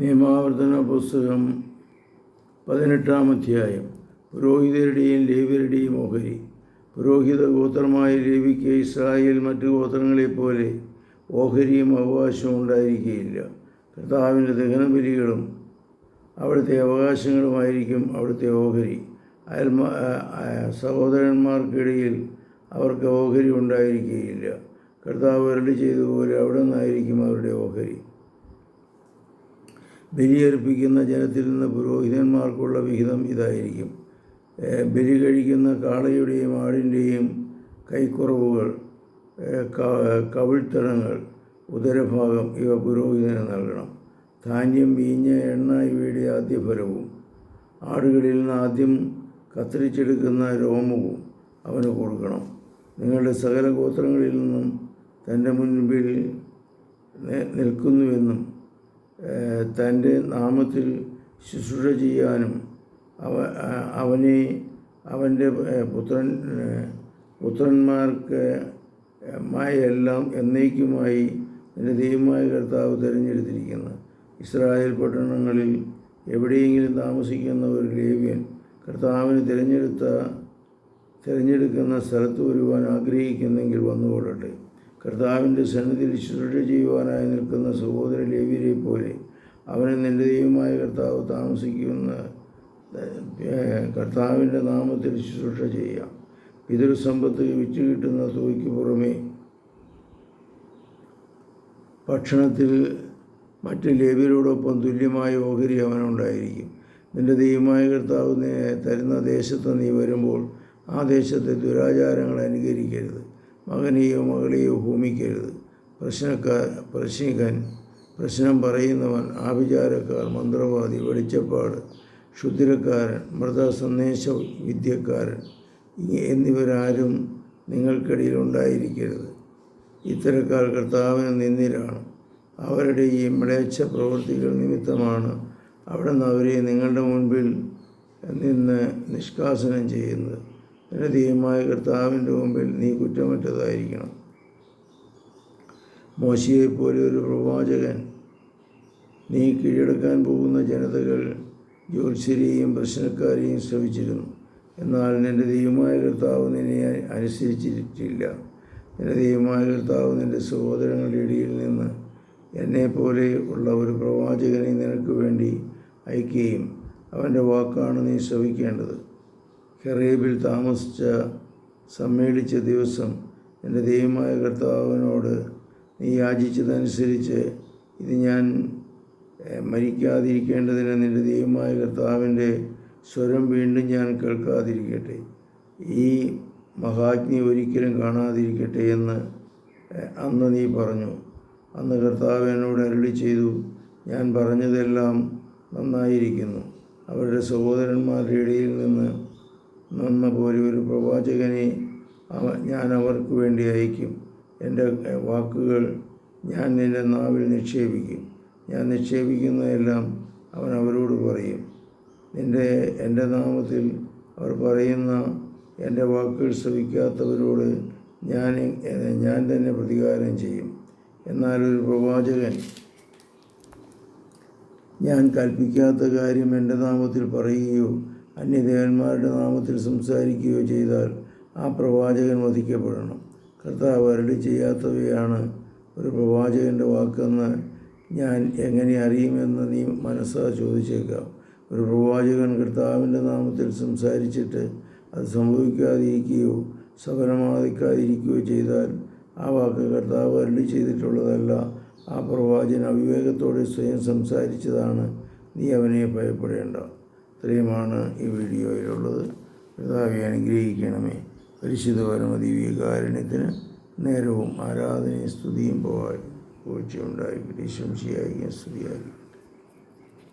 നിയമാവർത്തന പുസ്തകം പതിനെട്ടാം അധ്യായം. പുരോഹിതരുടെയും ലേവ്യരുടെയും ഓഹരി. പുരോഹിത ഗോത്രമായ ലേവിക്ക് ഇസ്രായേൽ മറ്റു ഗോത്രങ്ങളെപ്പോലെ ഓഹരിയും അവകാശവും ഉണ്ടായിരിക്കുകയില്ല. കർത്താവിന്റെ ദഹനബലികളും അവിടുത്തെ അവകാശങ്ങളുമായിരിക്കും അവിടുത്തെ ഓഹരി. അയൽമാ സഹോദരന്മാർക്കിടയിൽ അവർക്ക് ഓഹരി ഉണ്ടായിരിക്കുകയില്ല. കർത്താവ് അരളി ചെയ്തതുപോലെ അവിടെ നിന്നായിരിക്കും അവരുടെ ഓഹരി. ബലിയർപ്പിക്കുന്ന ജനത്തിൽ നിന്ന് പുരോഹിതന്മാർക്കുള്ള വിഹിതം ഇതായിരിക്കും. ബലി കഴിക്കുന്ന കാളയുടെയും ആടിന്റെയും കൈക്കുറവുകൾ കവിൾത്തടങ്ങൾ ഉദരഭാഗം ഇവ പുരോഹിതന് നൽകണം. ധാന്യം വീഞ്ഞ് എണ്ണ ഇവയുടെ ആദ്യഫലവും ആടുകളിൽ നിന്ന് ആദ്യം കത്തിരിച്ചെടുക്കുന്ന രോമവും അവന് കൊടുക്കണം. നിങ്ങളുടെ സകല ഗോത്രങ്ങളിൽ നിന്നും തന്റെ മുൻപിൽ നിൽക്കുന്നുവെന്നും തന്റെ നാമത്തിൽ ശുശ്രൂഷ ചെയ്യാനും അവ അവനെ അവന്റെ പുത്രൻ പുത്രന്മാർക്ക് മായെല്ലാം എന്നേക്കുമായി എന്റെ ദൈവമായ കർത്താവ് തിരഞ്ഞെടുത്തിരിക്കുന്നു. ഇസ്രായേൽ പട്ടണങ്ങളിൽ എവിടെയെങ്കിലും താമസിക്കുന്ന ഒരു ലേവ്യൻ കർത്താവിന് തിരഞ്ഞെടുത്ത തിരഞ്ഞെടുക്കുന്ന സ്ഥലത്ത് വരുവാൻ ആഗ്രഹിക്കുന്നെങ്കിൽ വന്നുകൊള്ളട്ടെ. കർത്താവിന്റെ സന്നിധിയിൽ ശുശ്രൂഷ ചെയ്യുവാനായി നിൽക്കുന്ന സഹോദര ലേവിയെ പോലെ അവനെ നിന്റെ ദൈവമായ കർത്താവ് താമസിക്കുന്ന കർത്താവിന്റെ നാമത്തിൽ ശുശ്രൂഷ ചെയ്യാം. പിതൃസമ്പത്ത് വിറ്റ് കിട്ടുന്ന തുകയ്ക്ക് പുറമേ ഭക്ഷണത്തിൽ മറ്റ് ലേവ്യരോടൊപ്പം തുല്യമായ ഓഹരി അവനുണ്ടായിരിക്കും. നിന്റെ ദൈവമായ കർത്താവ് തരുന്ന ദേശത്ത് നീ വരുമ്പോൾ ആ ദേശത്തെ ദുരാചാരങ്ങൾ അനുകരിക്കരുത്. മകനെയോ മകളെയോ ഹോമിക്കരുത്. പ്രശ്നക്കാർ പ്രശ്നികൻ പ്രശ്നം പറയുന്നവൻ ആഭിചാരക്കാർ മന്ത്രവാദി വെളിച്ചപ്പാട് ക്ഷുദ്രക്കാരൻ മൃത സന്ദേശ വിദ്യക്കാരൻ എന്നിവരാരും നിങ്ങൾക്കിടയിൽ ഉണ്ടായിരിക്കരുത്. ഇത്തരക്കാർ കർത്താവിന് നിന്നിലാണ് അവരുടെ ഈ മ്ലേച്ഛ പ്രവൃത്തികൾ നിമിത്തമാണ് അവിടെ നിന്ന് അവരെ നിങ്ങളുടെ മുൻപിൽ നിന്ന് നിഷ്കാസനം ചെയ്യുന്നത്. നിന്റെ ദൈവമായ കർത്താവിന്റെ മുമ്പിൽ നീ കുറ്റമറ്റതായിരിക്കണം. മോശയെപ്പോലെ ഒരു പ്രവാചകൻ നീ കീഴടക്കാൻ പോകുന്ന ജനതകൾ ജ്യോത്സ്യരെയും പ്രശ്നക്കാരെയും ശ്രമിച്ചിരുന്നു എന്നാൽ നിന്റെ ദൈവമായ കർത്താവ് നിന്നെ അനുസരിച്ചിട്ടില്ല. നിന്റെ ദൈവമായ കർത്താവ് നിന്റെ സഹോദരങ്ങളുടെ ഇടയിൽ നിന്ന് എന്നെപ്പോലെ ഉള്ള ഒരു പ്രവാചകനെ നിനക്ക് വേണ്ടി അയക്കുകയും അവന്റെ വാക്കാണ് നീ ശ്രവിക്കേണ്ടത്. ഹെറേബിൽ താമസിച്ച സമ്മേളിച്ച ദിവസം എന്റെ ദൈവമായ കർത്താവിനോട് നീ യാചിച്ചതനുസരിച്ച് ഇത് ഞാൻ മരിക്കാതിരിക്കേണ്ടതിന് നിന്റെ ദൈവമായ കർത്താവിന്റെ സ്വരം വീണ്ടും ഞാൻ കേൾക്കാതിരിക്കട്ടെ. ഈ മഹാജ്ഞി ഒരിക്കലും കാണാതിരിക്കട്ടെ എന്ന് അന്ന് നീ പറഞ്ഞു. അന്ന് കർത്താവ് എന്നോട് അരുളി ചെയ്തു ഞാൻ പറഞ്ഞതെല്ലാം നന്നായിരിക്കുന്നു. അവരുടെ സഹോദരന്മാരുടെ ഇടയിൽ നിന്ന് നിന്ന പോലെ ഒരു പ്രവാചകനെ ഞാൻ അവർക്ക് വേണ്ടി അയക്കും. എന്റെ വാക്കുകൾ ഞാൻ നിന്റെ നാവിൽ നിക്ഷേപിക്കും. ഞാൻ നിക്ഷേപിക്കുന്നതെല്ലാം അവൻ അവരോട് പറയും. നിന്റെ എന്റെ നാമത്തിൽ അവർ പറയുന്ന എന്റെ വാക്കുകൾ ശ്രവിക്കാത്തവരോട് ഞാൻ ഞാൻ തന്നെ പ്രതികാരം ചെയ്യും. എന്നാൽ ഒരു പ്രവാചകൻ ഞാൻ കൽപ്പിക്കാത്ത കാര്യം എന്റെ നാമത്തിൽ പറയുകയോ അന്യദേവന്മാരുടെ നാമത്തിൽ സംസാരിക്കുകയോ ചെയ്താൽ ആ പ്രവാചകൻ വധിക്കപ്പെടണം. കർത്താവ് അരളി ചെയ്യാത്തവയാണ് ഒരു പ്രവാചകന്റെ വാക്കെന്ന് ഞാൻ എങ്ങനെ അറിയുമെന്ന് നീ മനസ്സാ ചോദിച്ചേക്കാം. ഒരു പ്രവാചകൻ കർത്താവിന്റെ നാമത്തിൽ സംസാരിച്ചിട്ട് അത് സംഭവിക്കാതിരിക്കുകയോ സഫലമാകാതിരിക്കുകയോ ചെയ്താൽ ആ വാക്ക് കർത്താവ് അരളി ചെയ്തിട്ടുള്ളതല്ല. ആ പ്രവാചകൻ അവിവേകത്തോടെ സ്വയം സംസാരിച്ചതാണ്. നീ അവനെ ഭയപ്പെടേണ്ട. ഇത്രയുമാണ് ഈ വീഡിയോയിലുള്ളത്. പിതാവെ അനുഗ്രഹിക്കണമേ. പരിശുദ്ധ പരമദിവ്യകാരുണ്യത്തിന് നേരവും ആരാധനയും സ്തുതിയും പോയി പൂഴ്ചയുണ്ടായി. ശംശിയായി സ്തുതിയായി.